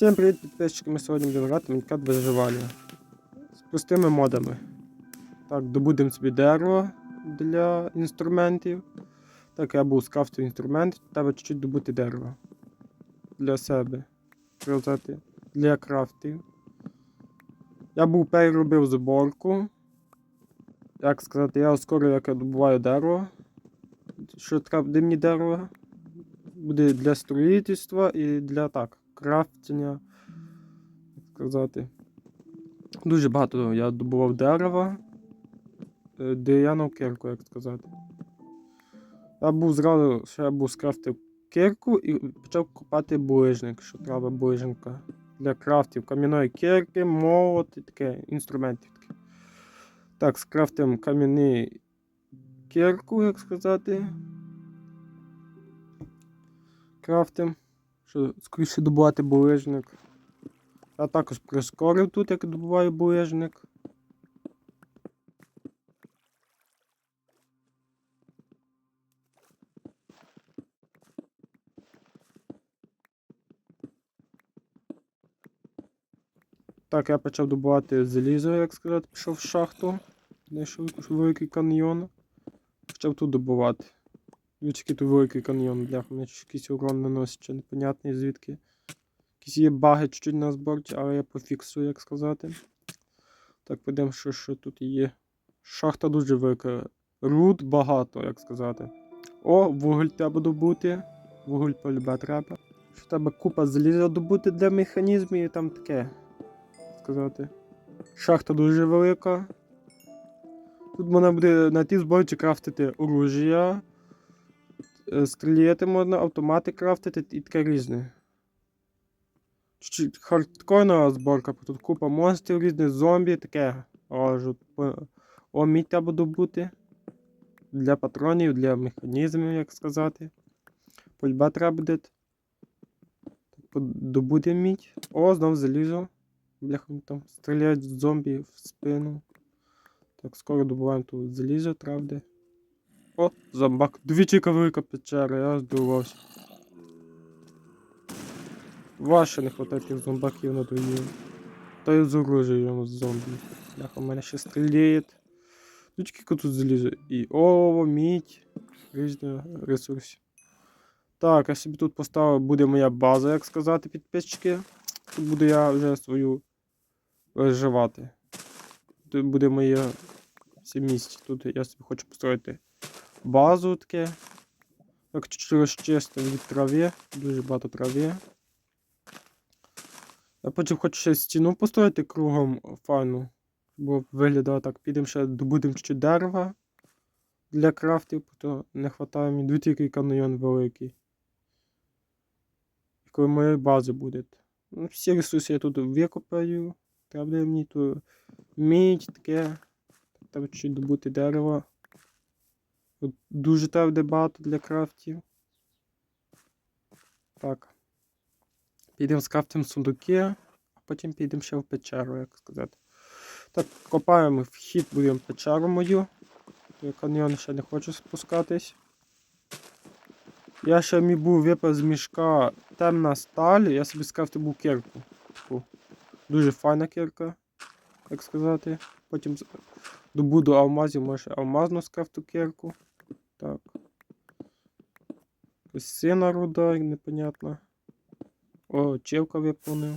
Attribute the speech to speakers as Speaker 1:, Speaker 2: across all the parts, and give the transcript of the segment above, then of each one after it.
Speaker 1: Всім привіт, підписчики. Ми сьогодні будемо грати Мінкат виживання з простими модами. Так, добудемо собі дерево для інструментів. Так, я був скрафтив інструмент, треба чуть-чуть добути дерево для себе. Для крафтів. Я був переробив зборку. Як сказати, я скоро як я добуваю дерево. Що треба буде мені дерево? Буде для строїтельства і для так, крафтення. Як сказати. Дуже багато я добував дерева. Е, Дерев'яну кирку, як сказати. Я був зразу, що я був скрафтив кирку і почав купати булижник, що треба булижника. Для крафтів кам'яної кирки, молот і таке, інструментів таке. Так, скрафтимо кам'яний кирку, як сказати. Крафтим, щоб скоріше добувати булижник. Я також прискорив тут, як добуваю булижник. Так, я почав добувати залізо, як сказати, пішов в шахту. Знайшов великий каньйон. Почав тут добувати. Дивіться, тут великий каньйон, бляха, мене якийсь урон наносить, ще непонятний звідки. Якісь є баги чуть-чуть на зборці, але я пофіксую, як сказати. Так, підемо, що, що тут є. Шахта дуже велика. Руд багато, як сказати. О, вуголь треба добути. Вуголь полюбе треба. Що треба купа заліза добути для механізмів і там таке. як Сказати. Шахта дуже велика. Тут можна буде на тій зборці крафтити оружія. Е, Стріляти можна, автомати крафтити і таке різне. Чуть хардкорна зборка, тут купа монстрів різних, зомбі, таке. Ожу. О, мідь треба добути. Для патронів, для механізмів, як сказати. Польба треба буде. Добути мідь. О, знов залізо. Бляха, вони там стріляють зомбі в спину. Так, скоро добуваємо тут залізо, буде. О, зомбак. Двічі велика печера, я здивувався. Ваше не хватає тих зомбаків на дою. Та й з оружием зомбі. Бляха, в мене ще стріляє. Ну тільки тут залізо. І о, мідь. Різні ресурси. Так, я собі тут поставив, буде моя база, як сказати, підписчики. Тут буду я вже свою виживати. Тут буде моє все місце. Тут я собі хочу построїти базу таке. Так, чуть розчистив від трави. Дуже багато трави. Я потім хочу ще стіну построїти кругом файну. Бо виглядало так. Підемо ще добудемо чуть дерева для крафтів, то не вистачає мені. Який каньйон великий. Коли моєї бази буде. Ну, всі ресурси я тут викопаю. Треба мені тут мідь таке. Треба чуть добути дерево. Дуже треба буде багато для крафтів. Так. Підемо скрафтимо сундуки, а потім підемо ще в печеру, як сказати. Так, копаємо вхід, будемо в печеру мою. Я каньйон ще не хочу спускатись. Я ще мій був випав з мішка темна сталь, я собі скрафтив був кирку. Таку. Дуже файна кирка, як сказати. Потім добуду алмазів, може алмазну скрафту кирку. Так. Ось сина руда, непонятно. О, чевка виповнив.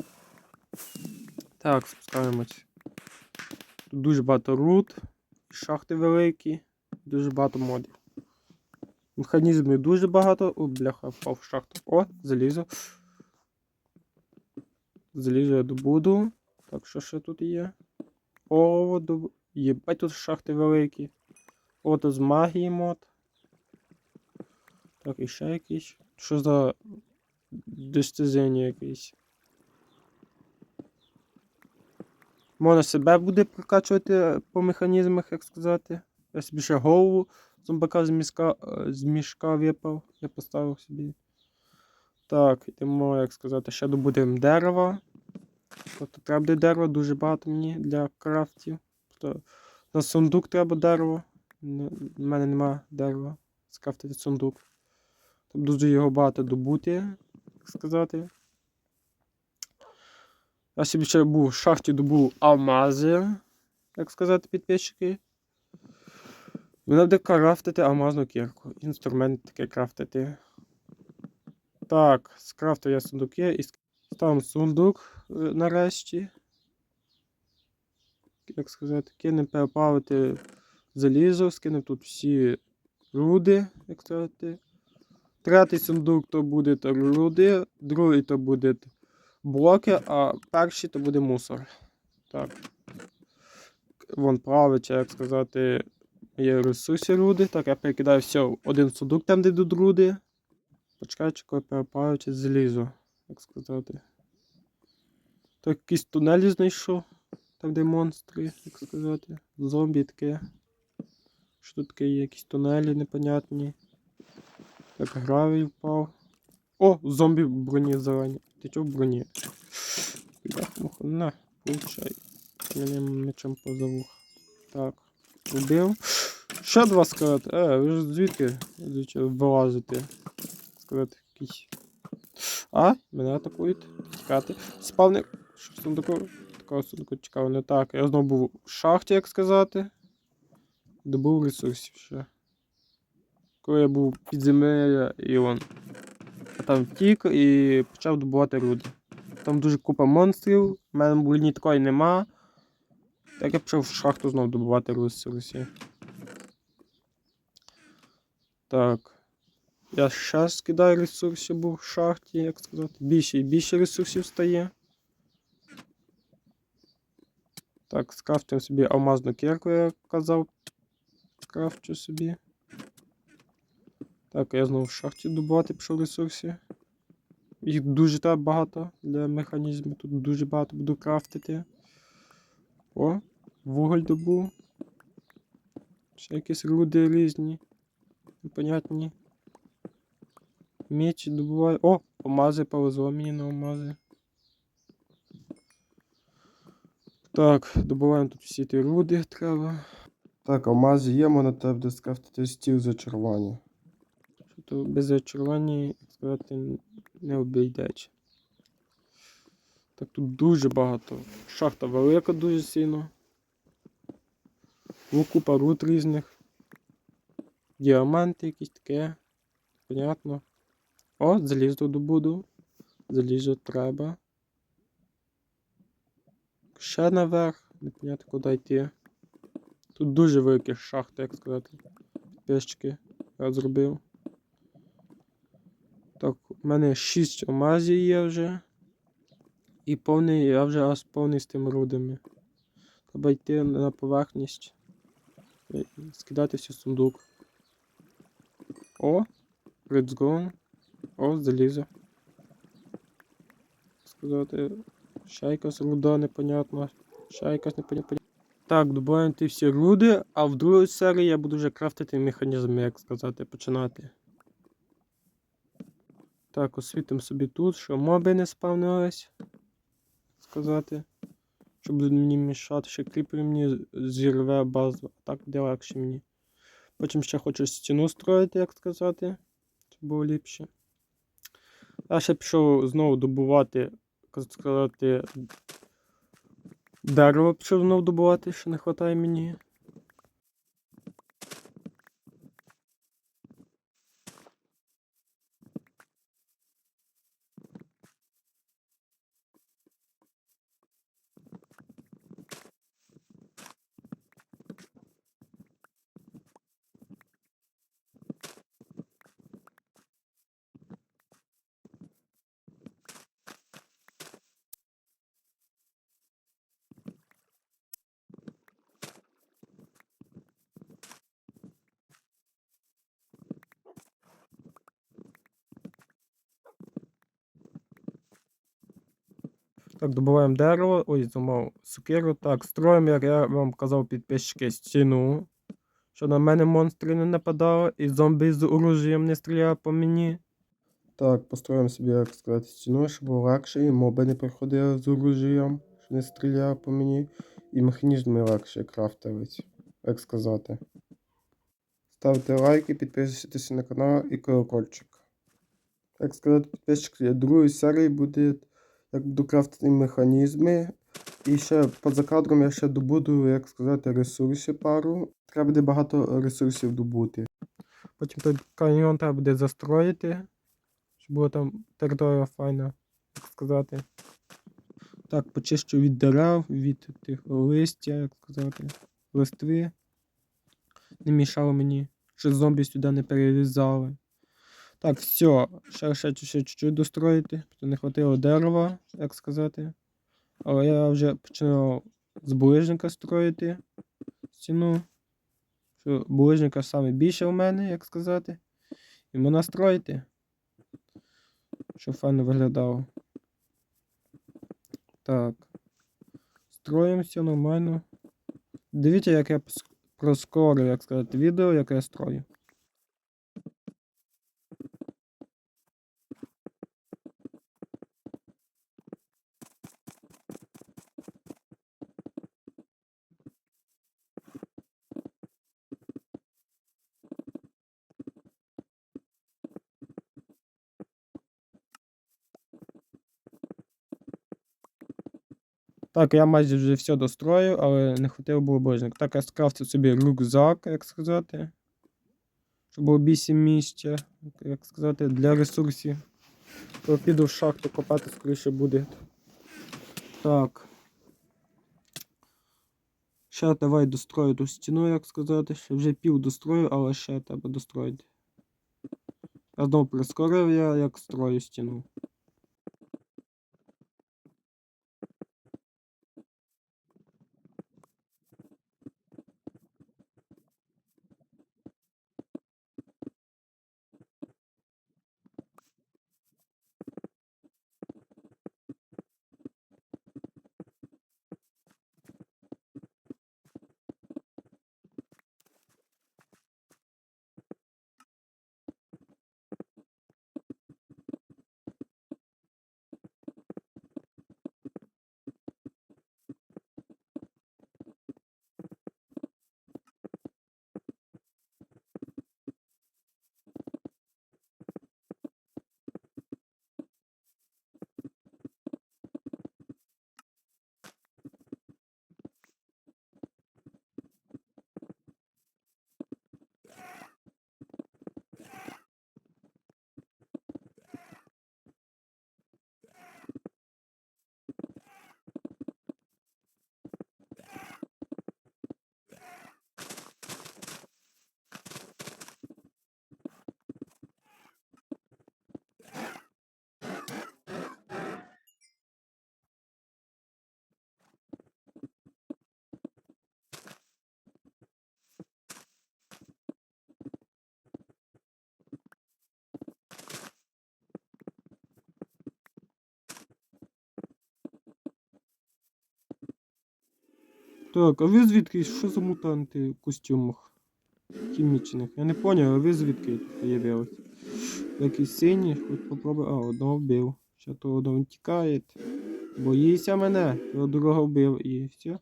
Speaker 1: Так, спускаємось. Тут дуже багато руд, шахти великі, дуже багато модів. Механізмів дуже багато. О, бляха, впав в шахту. О, залізо. Залізо я добуду. Так, що ще тут є? О, доб... Єбать тут шахти великі. О, тут з магії мод. Так, і ще якийсь. Що за достиження якесь? Можна себе буде прокачувати по механізмах, як сказати. Я собі ще голову зомбака з мішка, е, з мішка випав. Я поставив собі. Так, йдемо, як сказати, ще добудемо дерева. Тобто треба буде дерева дуже багато мені для крафтів. Тобто на сундук треба дерево. У мене нема дерева. Скрафтити сундук. Тобто дуже його багато добути, як сказати. Я собі ще був в шахті добув алмази, як сказати, підписчики. Мене буде крафтити алмазну кірку. Інструмент таке крафтити. Так, скрафтив я сундуки і ставимо сундук е, нарешті. Як сказати, кинемо переплавити залізо, скинемо тут всі руди, як сказати. Третій сундук то буде руди, другий то буде блоки, а перший то буде мусор. Так. Вон правича, як сказати, є ресурси руди. Так, я перекидаю все в один сундук, там де йдуть руди. Почекай, коли переплавити залізо, як сказати. Так, якісь тунелі знайшов. Там, де монстри, як сказати. Зомбі таке. Що тут таке є? Якісь тунелі непонятні. Так, гравій впав. О, зомбі в броні зелені. Ти чого в броні? На, получай. Мене мечем поза. Так. Убив. Ще два скелети. Е, ви ж звідки вилазите? Скелети якісь. А, мене атакують. Тікати. Спавни. Що там такого? Такого сундуку чекав, не так. Я знову був в шахті, як сказати. Добув ресурсів ще. Коли я був під землею і он. Я там втік і почав добувати руди. Там дуже купа монстрів, в мене броні такої нема. Так я почав в шахту знову добувати ресурсів. Так. Я ще скидаю ресурсів був в шахті, як сказати. Більше і більше ресурсів стає. Так, скрафтимо собі алмазну кірку, я казав. Скрафчу собі. Так, я знову в шахті добувати пішов ресурсів. Їх дуже та багато для механізмів. Тут дуже багато буду крафтити. О, вуголь добув. Ще якісь руди різні. Непонятні. Меч добуваю. О, алмази повезло мені на алмази. Так, добуваємо тут всі ті руди треба. Так, алмази є, можна треба буде скрафтити стіл зачарування. То без зачарування, як сказати, не обійдеться. Так тут дуже багато. Шахта велика дуже сильно. Ну, купа руд різних. Діаманти якісь таке. Понятно. О, залізо добуду. Залізо треба. Ще наверх. Непонятно куди йти. Тут дуже великі шахти, як сказати. Пещики я зробив. Так, у мене 6 алмазів є вже. І повний, я вже аж повний з тими рудами. Треба йти на поверхність. Скидати в сундук. О! Redstone. О, залізо. Сказати. Ще якась руда непонятна. Ще якась непонятна. Так, добуваємо ті всі руди, а в другій серії я буду вже крафтити механізм, як сказати, починати. Так, освітимо собі тут, що моби не спавнились. Сказати. Що будуть мені мішати, ще кріпер мені зірве базу. Так буде легше мені. Потім ще хочу стіну строїти, як сказати. Щоб було ліпше. Я ще пішов знову добувати, сказати, дерево пішов знову добувати, що не вистачає мені. Так, добуваємо дерево. Ой, замов сукеру. Так, строїмо, як я вам казав, підписчики стіну. Щоб на мене монстри не нападали і зомбі з оружієм не стріляли по мені. Так, построїмо собі, як сказати, стіну, щоб було легше, і моби не приходили з оружієм, що не стріляли по мені. І механізми легше крафтились, як сказати. Ставте лайки, підписуйтесь на канал і колокольчик. Як сказати, підписчик, другої серії буде як буду крафтити механізми. І ще поза кадром я ще добуду, як сказати, ресурси пару. Треба буде багато ресурсів добути. Потім той каньйон треба буде застроїти, щоб була там територія файна, як сказати. Так, почищу від дерев, від тих листя, як сказати, листви. Не мішало мені, щоб зомбі сюди не перерізали. Так, все, ще, ще, чуть-чуть достроїти, не хватило дерева, як сказати. Але я вже починав з булижника строїти стіну. Що булижника саме більше у мене, як сказати. І можна строїти. Щоб файно виглядало. Так. Строїмося нормально. Дивіться, як я проскорю, як сказати, відео, яке я строю. Так, я майже вже все дострою, але не хотів було божник. Так, я скрафтив собі рюкзак, як сказати. Щоб було більше місця, як сказати, для ресурсів. То піду в шахту копати скоріше буде. Так. Ще давай дострою ту стіну, як сказати. Ще вже пів дострою, але ще треба достроїти. Я знову прискорив я, як строю стіну. Так, а ви звідки? Що за мутанти в костюмах? Хімічних. Я не поняв, а ви звідки появились? Якісь синій, хоч попробуй. А, одного вбив. Ще то один тікає. Боїся мене, я другого вбив і все.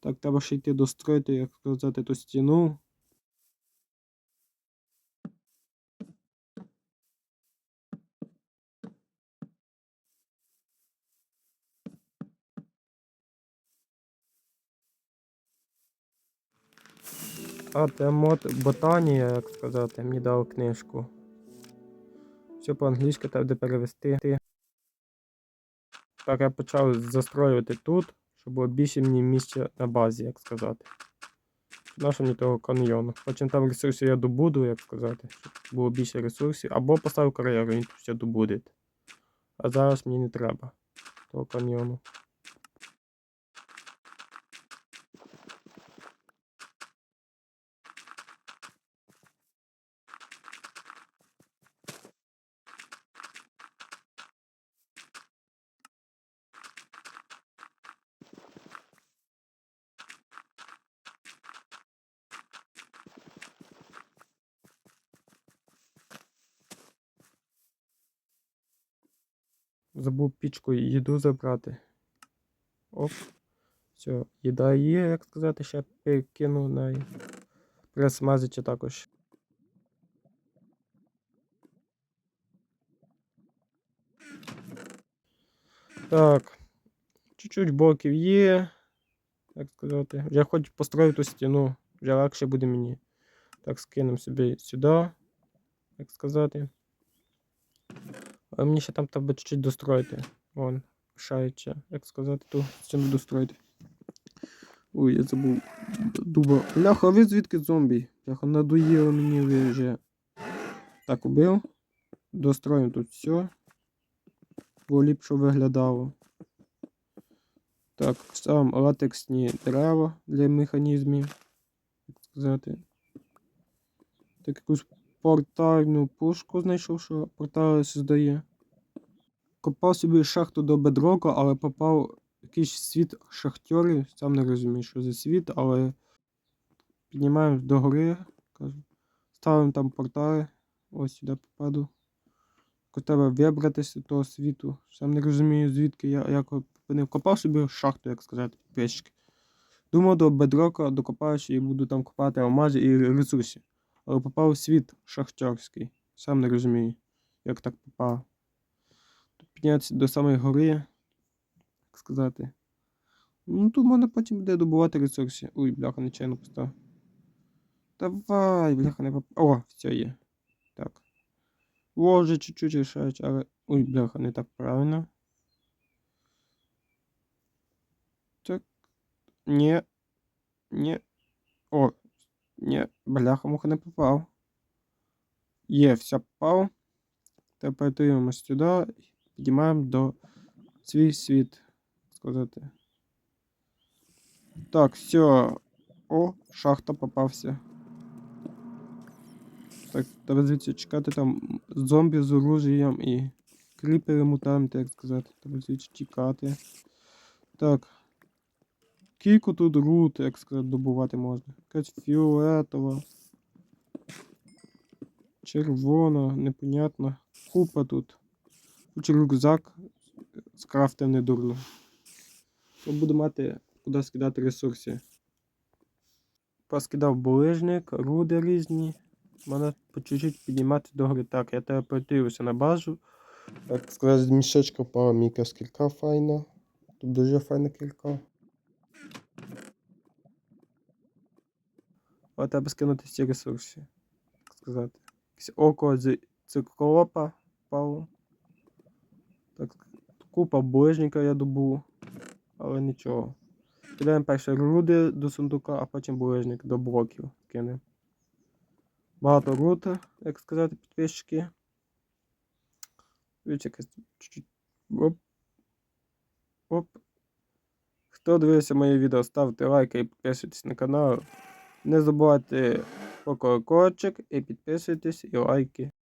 Speaker 1: Так, треба ще йти достроїти, як сказати, ту стіну. А, це мод ботанія, як сказати, мені дав книжку. Все по-англійськи треба буде перевести. Так, я почав застроювати тут, щоб було більше мені місця на базі, як сказати. Нащо мені того каньйону. Потім там ресурсів я добуду, як сказати, щоб було більше ресурсів. Або поставив кар'єру, він все добуде. А зараз мені не треба того каньйону. Забув пічку і їду забрати. Оп. Все, їда є, як сказати, ще перекину на пресмазича також. Так. Чуть-чуть блоків є. Як сказати. Вже хочу построїти ту стіну. Вже легше буде мені. Так, скинемо собі сюди. Як сказати. Мені ще там треба чуть-чуть достроїти. Вон, лишається, як сказати, ту стіну достроїти. Ой, я забув. Дуба. Бляха, ви звідки зомбі? Бляха, надоїло мені ви вже. Так, убив. Достроїмо тут все. Бо ліпше виглядало. Так, сам латексні дерева для механізмів. Як сказати. Так якусь портальну пушку знайшов, що портали создає. Копав собі шахту до бедрока, але попав якийсь світ шахтьорів. Сам не розумію, що за світ, але піднімаємо до гори. Кажу. Ставимо там портали. Ось сюди попаду. Тебе вибратися того світу. Сам не розумію, звідки я як опинив. Копав собі шахту, як сказати, підписчики. Думав до бедрока докопаюся і буду там копати алмази і ресурси. Але попав в світ шахтерський. Сам не розумію, як так попав. Тут піднятися до самої гори, як сказати. Ну, тут можна потім буде добувати ресурси. Ой, бляха, нечайно постав. Давай, бляха, не поп... О, все є. Так. О, вже чуть-чуть рішають, але. Ой, бляха, не так правильно. Так. Ні. Ні. О, ні, бляха, муха не попав. Є, все попав. Тепер дивимося сюди і підіймаємо до свій світ. Сказати. Так, все. О, шахта попався. Так, треба звідси чекати там зомбі з оружієм і кріпери мутанти, як сказати. Треба звідси чекати. Так. Кілько тут рут, як сказати, добувати можна. Якась фіолетова. Червона, непонятно. Купа тут. Хоч рюкзак скрафтив недурно. То буду мати куди скидати ресурси. Поскидав булижник, руди різні. Мене по чуть-чуть піднімати до гори. Так, я телепортуюся на базу. Так сказати, з мішечка впала мій якась кілька файна. Тут дуже файна кілька. Але треба скинути всі ресурси. Так сказати. Око з циклопа впало. Так, купа ближника я добув. Але нічого. Кидаємо перше руди до сундука, а потім булижник до блоків кинемо. Багато рута, як сказати, підписчики. Якась чуть-чуть. Оп. Оп. Хто дивився моє відео, ставте лайки і підписуйтесь на канал. Не забувайте про колокольчик і підписуйтесь і лайки.